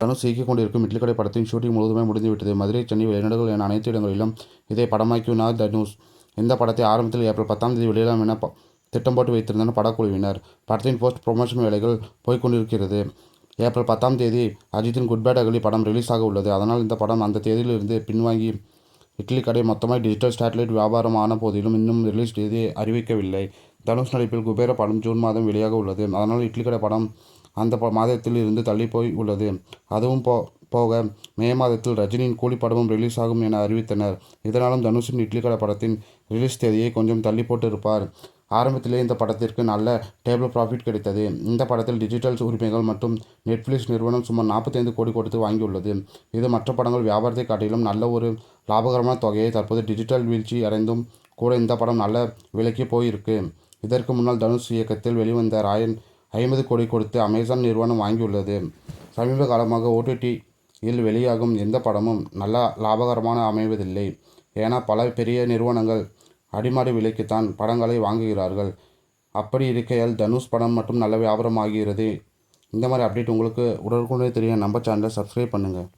தனுஷ் இயக்கிக் கொண்டிருக்கும் இட்லி கடை படத்தின் ஷூட்டிங் முழுவதுமே முடிந்துவிட்டது. மதுரை, சென்னை, வெளிநாடுகள் என அனைத்து இடங்களிலும் இதை படமாக்கினார் தனுஷ். இந்த படத்தை ஆரம்பத்தில் ஏப்ரல் பத்தாம் தேதி வெளியிடலாம் என திட்டம் போட்டு வைத்திருந்தனர் படக்குழுவினர். படத்தின் போஸ்ட் ப்ரொமோஷன் வேலைகள் போய்கொண்டிருக்கிறது ஏப்ரல் பத்தாம் தேதி அஜித்தின் குட் பேட் அகலி படம் ரிலீஸ் ஆக உள்ளது. அதனால் இந்த படம் அந்த தேதியிலிருந்து பின்வாங்கி இட்லி கடை மொத்தமாக டிஜிட்டல் சேட்டலைட் வியாபாரம் ஆன போதிலும் இன்னும் ரிலீஸ் தேதி அறிவிக்கவில்லை. தனுஷ் நடிப்பில் குபேர படம் ஜூன் மாதம் வெளியாக உள்ளது. அதனால் இட்லி கடை படம் அந்த மாதத்தில் இருந்து தள்ளி போய் உள்ளது. அதுவும் போ போக மே மாதத்தில் ரஜினியின் கூலி படமும் ரிலீஸ் ஆகும் என அறிவித்தனர். இதனாலும் தனுஷின் இட்லி கடை படத்தின் ரிலீஸ் தேதியை கொஞ்சம் தள்ளி போட்டு இருப்பார். ஆரம்பத்திலேயே இந்த படத்திற்கு நல்ல டேபிள் ப்ராஃபிட் கிடைத்தது. இந்த படத்தில் டிஜிட்டல் உரிமைகள் மற்றும் நெட்ஃப்ளிக்ஸ் நிறுவனம் சுமார் நாற்பத்தைந்து கோடி கொடுத்து வாங்கியுள்ளது. இது மற்ற படங்கள் வியாபாரத்தை காட்டிலும் நல்ல ஒரு லாபகரமான தொகையை தற்போது டிஜிட்டல் வீழ்ச்சி அடைந்தும் கூட இந்த படம் நல்ல விலைக்கு போயிருக்கு. இதற்கு முன்னால் தனுஷ் இயக்கத்தில் வெளிவந்த ராயன் ஐம்பது கோடி கொடுத்து அமேசான் நிறுவனம் வாங்கியுள்ளது. சமீப காலமாக ஓடிடி இல் வெளியாகும் எந்த படமும் நல்ல லாபகரமாக அமைவதில்லை. ஏன்னா பல பெரிய நிறுவனங்கள் அடிமாடி விலைக்குத்தான் படங்களை வாங்குகிறார்கள். அப்படி இருக்கையால் தனுஷ் படம் மட்டும் நல்ல வியாபாரம் ஆகிறது. இந்த மாதிரி அப்டேட் உங்களுக்கு உடனுக்குடனே தெரியும் நம்ம சேனலை சப்ஸ்கிரைப் பண்ணுங்கள்